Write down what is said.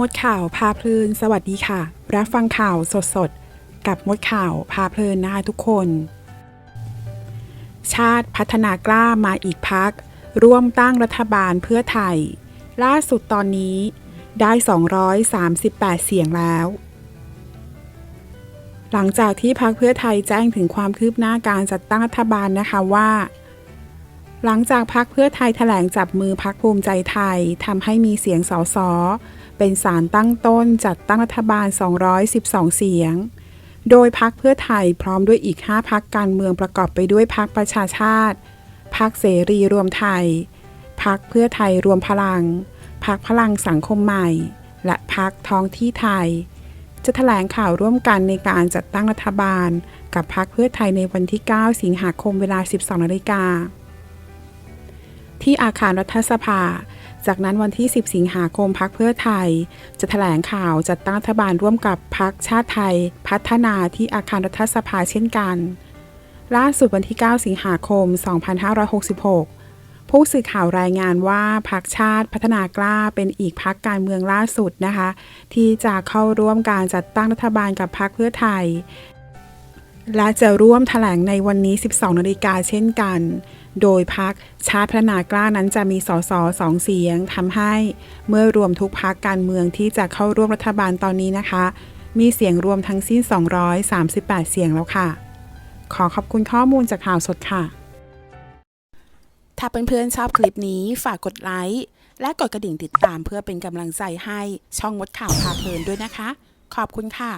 มดข่าวพาเพลิน สวัสดีค่ะ รับฟังข่าวสดๆกับมดข่าวพาเพลินนะคะทุกคน ชาติพัฒนากล้ามาอีกพัก ร่วมตั้งรัฐบาลเพื่อไทย ล่าสุดตอนนี้ได้ 238 เสียงแล้ว หลังจากที่พักเพื่อไทยแจ้งถึงความคืบหน้าการจัดตั้งรัฐบาลนะคะว่า หลังจากพักเพื่อไทยแถลงจับมือพักภูมิใจไทยทำให้มีเสียงสอสอเป็นสารตั้งต้นจัดตั้งรัฐบาล 212 เสียง โดยพักเพื่อไทยพร้อมด้วยอีก 5 พักการเมืองประกอบไปด้วยพักประชาชาติพักเสรีรวมไทยพักเพื่อไทยรวมพลังพักพลังสังคมใหม่ และพักท้องที่ไทย จะแถลงข่าวร่วมกันในการจัดตั้งรัฐบาล กับพักเพื่อไทยในวันที่ 9 สิงหาคมเวลา 12นาฬิกา ที่อาคารรัฐสภา จากนั้นวันที่ 10 สิงหาคมพักเพื่อไทย จะแถลงข่าวจัดตั้งรัฐบาลร่วมกับพักชาติไทย พัฒนาที่อาคารรัฐสภาเช่นกัน ล่าสุดวันที่ 9 สิงหาคม 2566ผู้สื่อข่าวรายงานว่าพักชาติพัฒนากล้าเป็นอีกพักการเมืองล่าสุดนะคะ ที่จะเข้าร่วมการจัดตั้งรัฐบาลกับพักเพื่อไทย และจะร่วมแถลงในวันนี้ 12 นาฬิกาเช่นกัน โดยพักชาติพัฒนากล้านั้นจะมีสสสองเสียงทำให้เมื่อรวมทุกพักการเมืองที่จะเข้าร่วมรัฐบาลตอนนี้นะคะ มีเสียงรวมทั้งสิ้น 238 เสียงแล้วค่ะ ขอขอบคุณข้อมูลจากข่าวสดค่ะ ถ้าเพื่อนๆชอบคลิปนี้ฝากกดไลค์และกดกระดิ่งติดตามเพื่อเป็นกำลังใจให้ช่องมดข่าวพาเพลินด้วยนะคะ ขอบคุณค่ะ